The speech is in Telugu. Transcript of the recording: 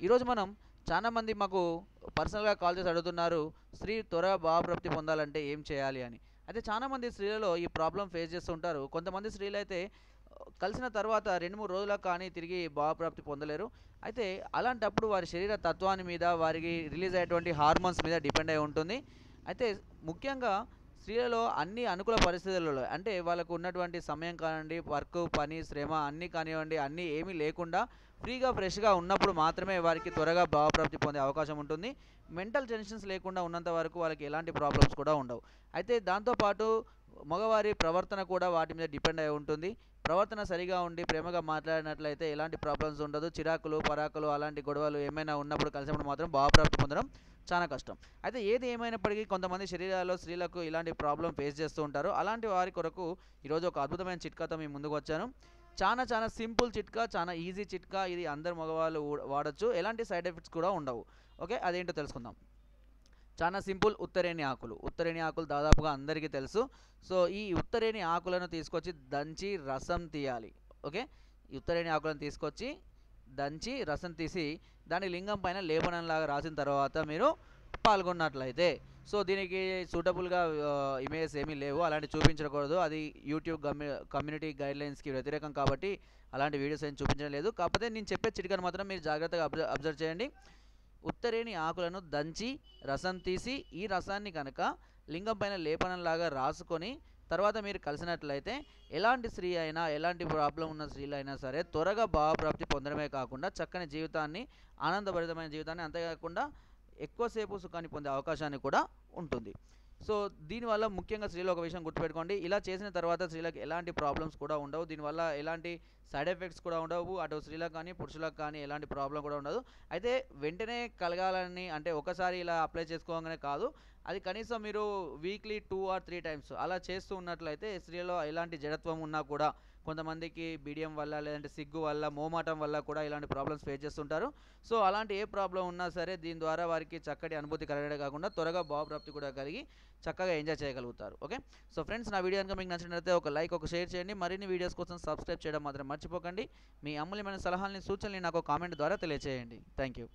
ఈరోజు మనం చాలామంది మాకు పర్సనల్గా కాల్ చేసి అడుగుతున్నారు స్త్రీ త్వరగా భావప్రాప్తి పొందాలంటే ఏం చేయాలి? అని. అయితే చాలామంది స్త్రీలలో ఈ ప్రాబ్లం ఫేస్ చేస్తుంటారు కొంతమంది స్త్రీలు అయితే కలిసిన తర్వాత రెండు మూడు రోజులకు కానీ తిరిగి భావప్రాప్తి పొందలేరు. అయితే అలాంటప్పుడు వారి శరీర తత్వాన్ని మీద వారికి రిలీజ్ అయ్యేటువంటి హార్మోన్స్ మీద డిపెండ్ అయి ఉంటుంది. అయితే ముఖ్యంగా స్త్రీలలో అన్ని అనుకూల పరిస్థితులలో అంటే వాళ్ళకు ఉన్నటువంటి సమయం కానివ్వండి వర్క్ పని శ్రమ అన్నీ కానివ్వండి అన్నీ ఏమీ లేకుండా ఫ్రీగా ఫ్రెష్గా ఉన్నప్పుడు మాత్రమే వారికి త్వరగా భావప్రాప్తి పొందే అవకాశం ఉంటుంది. మెంటల్ టెన్షన్స్ లేకుండా ఉన్నంత వరకు వాళ్ళకి ఎలాంటి ప్రాబ్లమ్స్ కూడా ఉండవు. అయితే దాంతోపాటు మగవారి ప్రవర్తన కూడా వాటి మీద డిపెండ్ అయి ఉంటుంది. ప్రవర్తన సరిగా ఉండి ప్రేమగా మాట్లాడినట్లయితే ఎలాంటి ప్రాబ్లమ్స్ ఉండదు. చిరాకులు పరాకులు అలాంటి గొడవలు ఏమైనా ఉన్నప్పుడు కలిసినప్పుడు మాత్రం భావప్రాప్తి పొందడం చాలా కష్టం. అయితే ఏది ఏమైనప్పటికీ కొంతమంది శరీరాల్లో స్త్రీలకు ఇలాంటి ప్రాబ్లం ఫేస్ చేస్తూ ఉంటారు. అలాంటి వారి కొరకు ఈరోజు ఒక అద్భుతమైన చిట్కాతో మీ ముందుకు వచ్చాను. చాలా చాలా సింపుల్ చిట్కా చాలా ఈజీ చిట్కా. ఇది అందరు మగవాళ్ళు వాడచ్చు. ఎలాంటి సైడ్ ఎఫెక్ట్స్ కూడా ఉండవు. ఓకే? అదేంటో తెలుసుకుందాం. చాలా సింపుల్ ఉత్తరేణి ఆకులు. ఉత్తరేణి ఆకులు దాదాపుగా అందరికీ తెలుసు. సో ఈ ఉత్తరేణి ఆకులను తీసుకొచ్చి దంచి రసం తీయాలి. ఓకే? ఉత్తరేణి ఆకులను తీసుకొచ్చి దంచి రసం తీసి దాని లింగం పైన లేపనంలాగా రాసిన తర్వాత మీరు పాల్గొన్నట్లయితే. సో దీనికి సూటబుల్గా ఇమేజెస్ ఏమీ లేవు. అలాంటి చూపించకూడదు. అది యూట్యూబ్ కమ్యూ కమ్యూనిటీ గైడ్లైన్స్కి వ్యతిరేకం కాబట్టి అలాంటి వీడియోస్ ఏం చూపించడం లేదు. కాకపోతే నేను చెప్పే చిటికను మాత్రం మీరు జాగ్రత్తగా అబ్జర్వ్ అబ్జర్వ్ చేయండి. ఉత్తరేణి ఆకులను దంచి రసం తీసి ఈ రసాన్ని కనుక లింగం పైన లేపనంలాగా రాసుకొని తర్వాత మీరు కలిసినట్లయితే ఎలాంటి స్త్రీ అయినా ఎలాంటి ప్రాబ్లం ఉన్న స్త్రీలు అయినా సరే త్వరగా భావప్రాప్తి పొందడమే కాకుండా చక్కని జీవితాన్ని ఆనందభరితమైన జీవితాన్ని అంతేకాకుండా ఎక్కువసేపు సుఖాన్ని పొందే అవకాశాన్ని కూడా ఉంటుంది. సో దీనివల్ల ముఖ్యంగా స్త్రీలు ఒక విషయం గుర్తుపెట్టుకోండి. ఇలా చేసిన తర్వాత స్త్రీలకు ఎలాంటి ప్రాబ్లమ్స్ కూడా ఉండవు. దీనివల్ల ఎలాంటి సైడ్ ఎఫెక్ట్స్ కూడా ఉండవు. అటు స్త్రీలకు కానీ పురుషులకు కానీ ఎలాంటి ప్రాబ్లం కూడా ఉండదు. అయితే వెంటనే కలగాలని అంటే ఒకసారి ఇలా అప్లై చేసుకోగానే కాదు. అది కనీసం మీరు weekly two or three times అలా చేస్తూ ఉన్నట్లయితే స్త్రీలో ఎలాంటి జడత్వం ఉన్నా కూడా కొంతమందికి బీడియం వల్ల లేదంటే సిగ్గు వల్ల మోమాటం వల్ల కూడా ఇలాంటి ప్రాబ్లమ్స్ ఫేస్ చేస్తుంటారు. సో అలాంటి ఏ ప్రాబ్లం ఉన్నా సరే దీని ద్వారా వారికి చక్కటి అనుభూతి కలగడే కాకుండా త్వరగా భావప్రాప్తి కూడా కలిగి చక్కగా ఎంజాయ్ చేయగలుగుతారు. ఓకే? సో ఫ్రెండ్స్ నా వీడియో కనుక మీకు నచ్చినట్లయితే ఒక లైక్ ఒక షేర్ చేయండి. మరిన్ని వీడియోస్ కోసం సబ్స్క్రైబ్ చేయడం మాత్రం మర్చిపోకండి. మీ అమూల్యమైన సలహాలని సూచనలు నాకు కామెంట్ ద్వారా తెలియజేయండి థ్యాంక్ యూ